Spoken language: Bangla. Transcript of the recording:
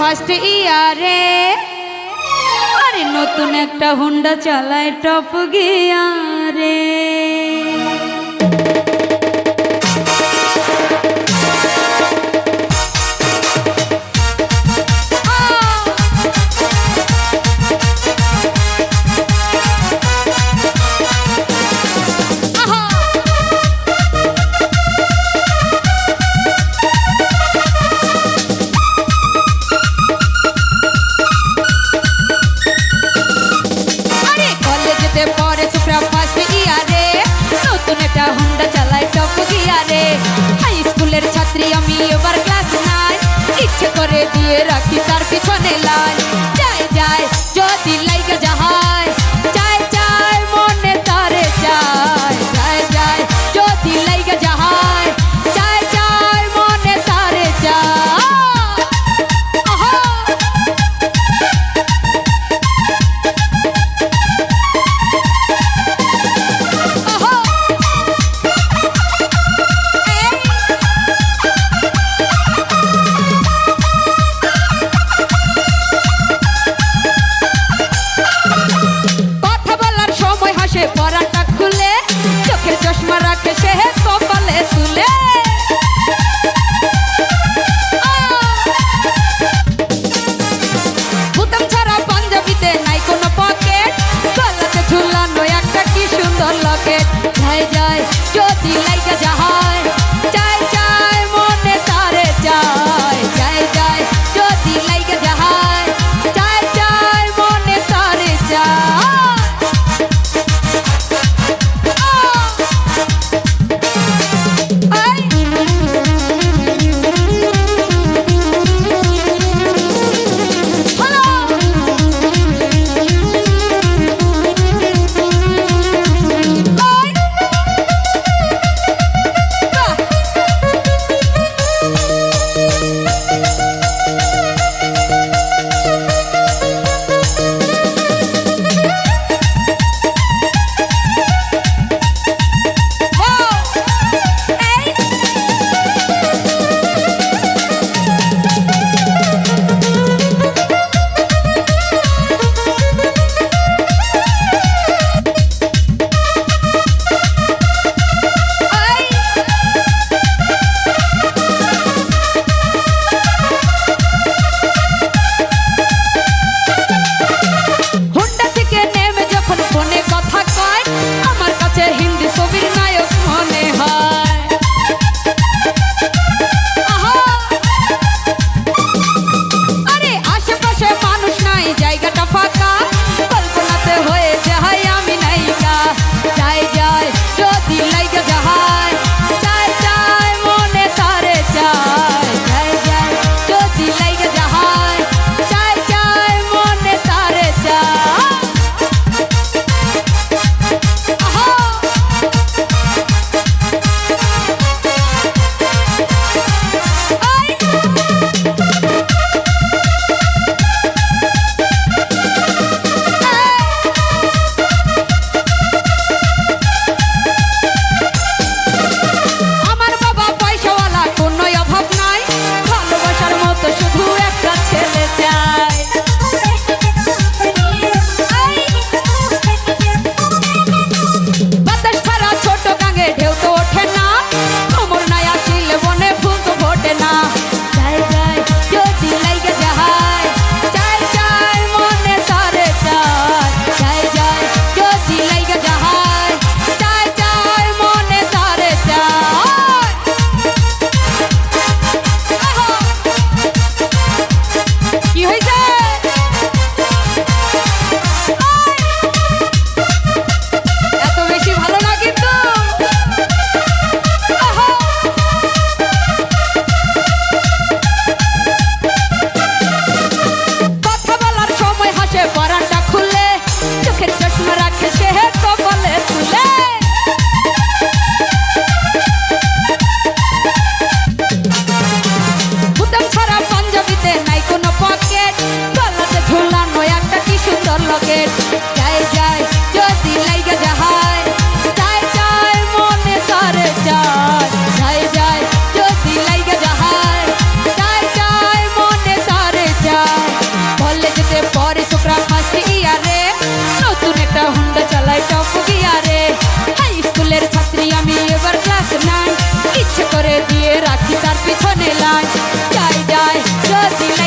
ফার্স্ট ইয়ারে। আরে নতুন একটা হুন্ডা চালায় টপ গিয়ারে। রে হাই স্কুলের ছাত্রী আমি এবার ক্লাস নাই ইচ্ছে করে দিয়ে রাখি তার পিছনে লাল যায় যায়। রাখে সে কবলে তুলে। ছাড়া পাঞ্জাবিতে নাই কোনো পকেট নাইন ইচ্ছে করে দিয়ে